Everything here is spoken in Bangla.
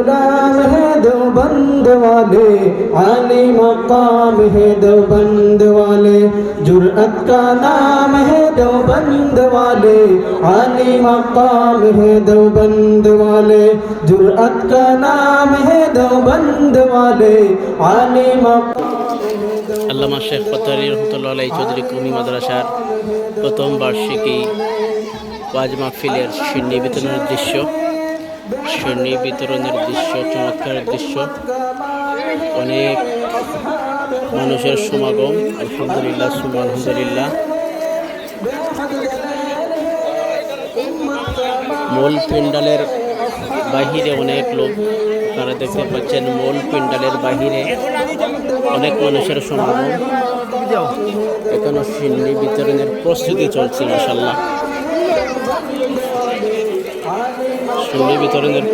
गुलाम है देवबंद वाले आली मकाम है देवबंद वाले जुर्अत का नाम है देवबंद वाले आली मकाम है देवबंद वाले जुर्अत का नाम है देवबंद वाले आली मकाम আল্লামা শেখ ফতারি রহমতুল্লাহ আলাই চৌধুরী কমি মাদ্রাসার প্রথম বার্ষিকী ওয়াজ মাহফিলের সিন্নি বিতরণের দৃশ্য সিন্নি বিতরণের দৃশ্য, চমৎকার দৃশ্য। অনেক মানুষের সমাগম, আলহামদুলিল্লাহ সুম আলহামদুলিল্লাহ। মূল পিন্ডালের বাহিরে অনেক লোক আপনারা দেখতে পাচ্ছেন মূল পিন্ডালের বাহিরে অনেক মানুষের সমাগম। এখনও সিন্নি বিতরণের প্রস্তুতি চলছে মাসাল্লাহ সিন্নি বিতরণের